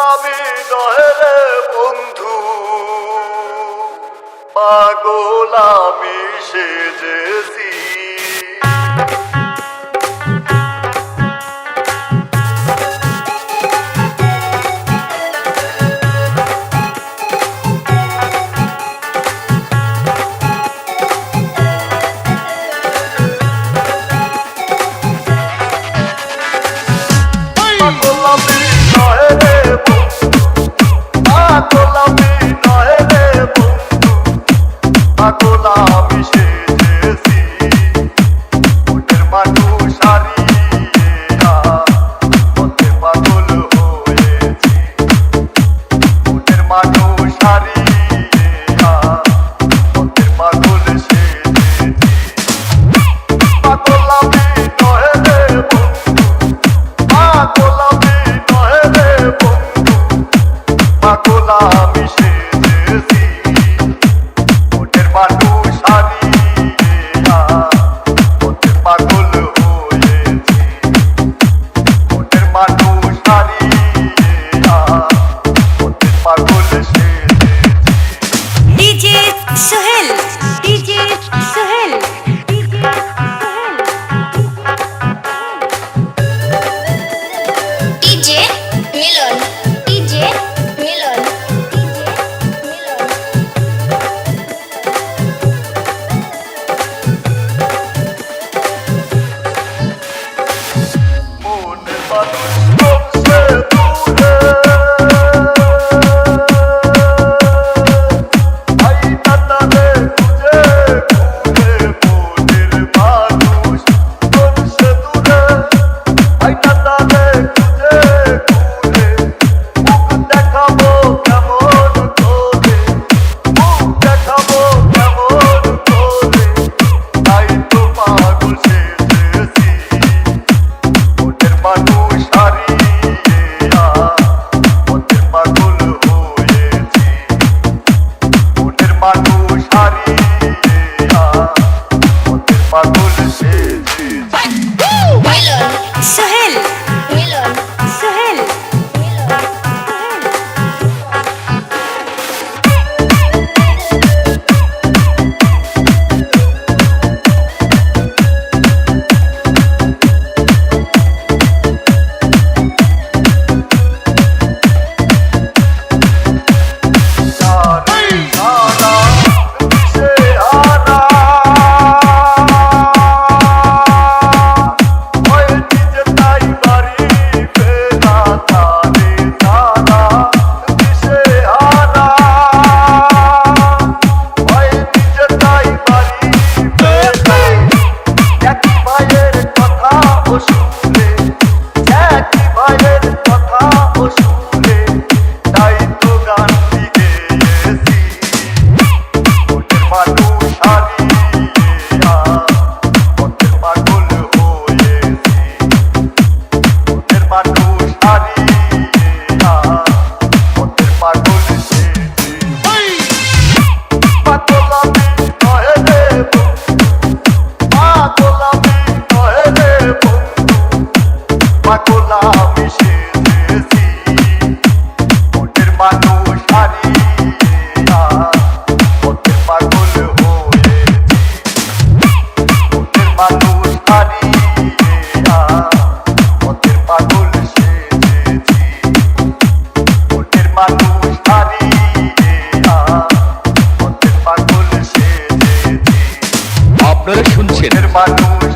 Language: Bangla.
আমি নহেলে বন্ধু। পাগল আমি সেজেছি। Okay. DJ Suhel Oh. পাগলা মিশে দিয়েছি মনের মানুষ হারিয়ে মনের পাগল হয়েছি। মনের মানুষ হারিয়ে মনের পাগল সেজেছি। মনের আপনারা শুনছেন মানুষ